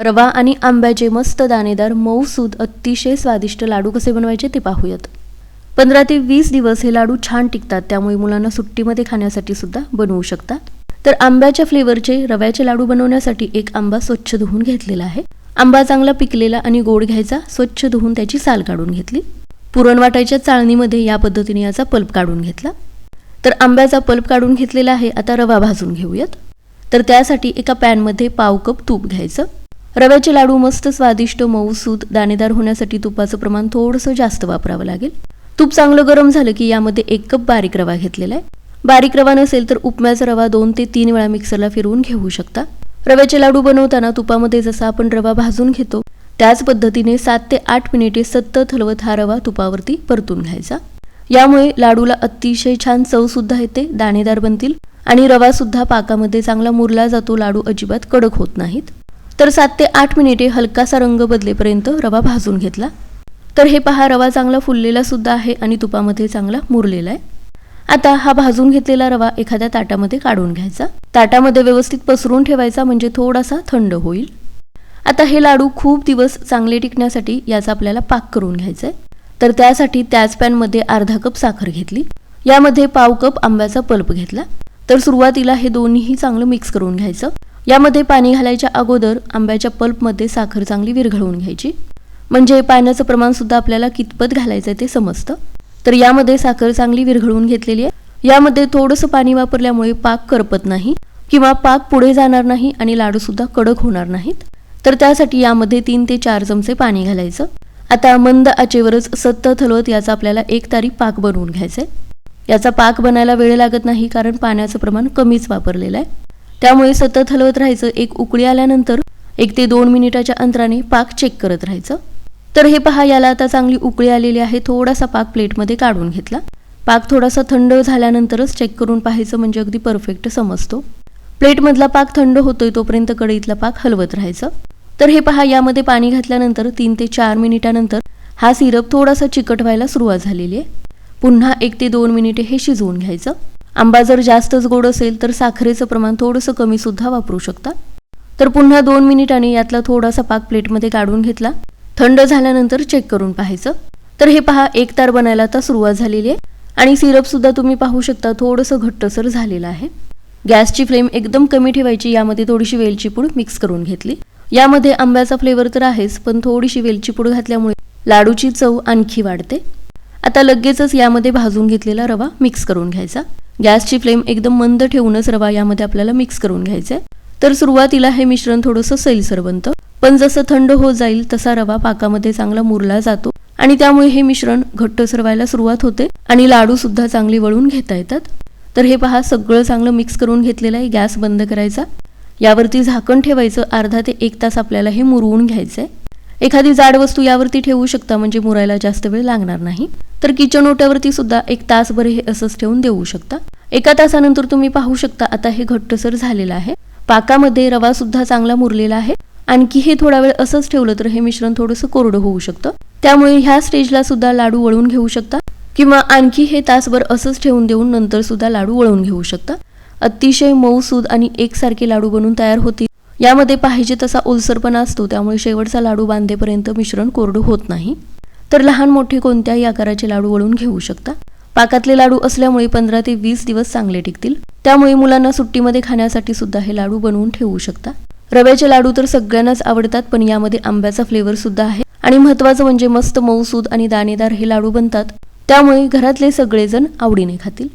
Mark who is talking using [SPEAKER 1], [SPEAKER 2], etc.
[SPEAKER 1] रवा आणि आंब्याचे मस्त दाणेदार मऊसूद अतिशय स्वादिष्ट लाडू कसे बनवायचे ते पाहूयात. पंधरा ते वीस दिवस हे लाडू छान टिकतात त्यामुळे मुलांना सुट्टीमध्ये खाण्यासाठी सुद्धा बनवू शकता तर आंब्याच्या फ्लेवरचे रव्याचे लाडू बनवण्यासाठी एक आंबा स्वच्छ धुवून घेतलेला आहे. आंबा चांगला पिकलेला आणि गोड घ्यायचा स्वच्छ धुवून त्याची साल काढून घेतली. पुरण वाटायच्या चाळणीमध्ये या पद्धतीने याचा पल्प काढून घेतला. तर आंब्याचा पल्प काढून घेतलेला आहे आता रवा भाजून घेऊयात. तर त्यासाठी एका पॅनमध्ये पाव कप तूप घ्यायचं. रव्याचे लाडू मस्त स्वादिष्ट मऊसूद दाणेदार होण्यासाठी तुपाचं प्रमाण थोडंसं जास्त वापरावं लागेल. तूप चांगलं गरम झालं की यामध्ये एक कप बारीक रवा घेतलेला आहे. बारीक रवा नसेल तर उपम्याचा रवा दोन ते तीन वेळा मिक्सरला फिरवून घेऊ शकता. रव्याचे लाडू बनवताना तुपामध्ये जसा आपण रवा भाजून घेतो त्याच पद्धतीने सात ते आठ मिनिटे सतत हलवत हा रवा तुपावरती परतून घ्यायचा. यामुळे लाडूला अतिशय छान चव सुद्धा येते दाणेदार बनतील आणि रवा सुद्धा पाकामध्ये चांगला मुरला जातो लाडू अजिबात कडक होत नाहीत. तर सात ते आठ मिनिटे हलकासा रंग बदलेपर्यंत रवा भाजून घेतला. तर हे पहा रवा चांगला फुललेला सुद्धा आहे आणि तुपामध्ये चांगला मुरलेला आहे. आता हा भाजून घेतलेला रवा एखाद्या ताटामध्ये काढून घ्यायचा. ताटामध्ये व्यवस्थित पसरून ठेवायचा म्हणजे थोडासा थंड होईल. आता हे लाडू खूप दिवस चांगले टिकण्यासाठी याचा आपल्याला पाक करून घ्यायचा आहे तर त्यासाठी त्याच पॅनमध्ये अर्धा कप साखर घेतली. यामध्ये पाव कप आंब्याचा पल्प घेतला. तर सुरुवातीला हे दोन्हीही चांगलं मिक्स करून घ्यायचं. यामध्ये पाणी घालायच्या अगोदर आंब्याच्या पल्पमध्ये साखर चांगली विरघळवून घ्यायची. म्हणजे पाण्याचं प्रमाण सुद्धा आपल्याला कितपत घालायचं ते समजतं. तर यामध्ये साखर चांगली विरघळवून घेतलेली आहे. यामध्ये थोडंसं पाणी वापरल्यामुळे पाक करपत नाही किंवा पाक पुढे जाणार नाही आणि लाडू सुद्धा कडक होणार नाहीत. तर त्यासाठी यामध्ये तीन ते चार चमचे पाणी घालायचं. आता मंद आचेवरच सतत हलवत याचा आपल्याला एक तारी पाक बनवून घ्यायचा आहे याचा पाक बनायला वेळ लागत नाही कारण पाण्याचं प्रमाण कमीच वापरलेलं आहे. त्यामुळे सतत हलवत राहायचं एक उकळी आल्यानंतर एक ते दोन मिनिटाच्या अंतराने पाक चेक करत राहायचं. तर हे पहा याला आता चांगली उकळी आलेली आहे. थोडासा पाक प्लेटमध्ये काढून घेतला. पाक थोडासा थंड झाल्यानंतरच चेक करून पाहायचं म्हणजे अगदी परफेक्ट समजतो. प्लेटमधला पाक थंड होतोय तोपर्यंत कढईतला पाक हलवत राहायचं. तर हे पहा यामध्ये पाणी घातल्यानंतर तीन ते चार मिनिटानंतर हा सिरप थोडासा चिकट व्हायला सुरुवात झालेली आहे. पुन्हा एक ते दोन मिनिटे हे शिजवून घ्यायचं. आंबा जर जास्तच गोड असेल तर साखरेचं प्रमाण थोडंसं कमी सुद्धा वापरू शकता. तर पुन्हा दोन मिनिटांनी यातला थोडासा पाक प्लेटमध्ये काढून घेतला. थंड झाल्यानंतर चेक करून पाहायचं. तर हे पहा एक तार बनायला आता सुरुवात झालेली आहे. आणि सिरप सुद्धा तुम्ही पाहू शकता थोडंसं घट्टसर झालेलं आहे. गॅसची फ्लेम एकदम कमी ठेवायची यामध्ये थोडीशी वेलची पूड मिक्स करून घेतली. यामध्ये आंब्याचा फ्लेवर तर आहेच पण थोडीशी वेलची पूड घातल्यामुळे लाडूची चव आणखी वाढते. आता लगेचच यामध्ये भाजून घेतलेला रवा मिक्स करून घ्यायचा. गॅसची फ्लेम एकदम मंद ठेवूनच रवा यामध्ये आपल्याला मिक्स करून घ्यायचा आहे तर सुरुवातीला हे मिश्रण थोडंसं सैलसर बनतं. पण जसं थंड होत जाईल तसा रवा पाकामध्ये चांगला मुरला जातो. आणि त्यामुळे हे मिश्रण घट्ट सरवायला सुरुवात होते आणि लाडू सुद्धा चांगली वळून घेता येतात. तर हे पहा सगळं चांगलं मिक्स करून घेतलेलं आहे गॅस बंद करायचा. यावरती झाकण ठेवायचं. अर्धा ते एक तास आपल्याला हे मुरवून घ्यायचं आहे एखादी जाड वस्तू यावरती ठेवू शकता म्हणजे मुरायला जास्त वेळ लागणार नाही. तर किचन ओट्यावरती सुद्धा एक तासभर हे असंच ठेवून देऊ शकता. एका तासानंतर तुम्ही पाहू शकता आता हे घट्टसर झालेलं आहे. पाकामध्ये रवा सुद्धा चांगला मुरलेला आहे. आणखी हे थोडा वेळ असंच ठेवलं तर हे मिश्रण थोडंसं कोरडं होऊ शकतं. त्यामुळे ह्या स्टेजला सुद्धा लाडू वळून घेऊ शकता. किंवा आणखी हे तासभर असंच ठेवून देऊन नंतर सुद्धा लाडू वळून घेऊ शकता. अतिशय मऊसूद आणि एकसारखे लाडू बनून तयार होतील. यामध्ये पाहिजे तसा ओलसरपणा असतो त्यामुळे शेवटचा लाडू बांधेपर्यंत मिश्रण कोरडं होत नाही. तर लहान मोठे कोणत्याही आकाराचे लाडू वळून घेऊ शकता. पाकातले लाडू असल्यामुळे पंधरा ते वीस दिवस चांगले टिकतील. त्यामुळे मुलांना सुट्टीमध्ये खाण्यासाठी सुद्धा हे लाडू बनवून ठेवू शकता. रव्याचे लाडू तर सगळ्यांनाच आवडतात पण यामध्ये आंब्याचा फ्लेवर सुद्धा आहे. आणि महत्वाचं म्हणजे मस्त मऊसूद आणि दाणेदार हे लाडू बनतात. त्यामुळे घरातले सगळेजण आवडीने खातील.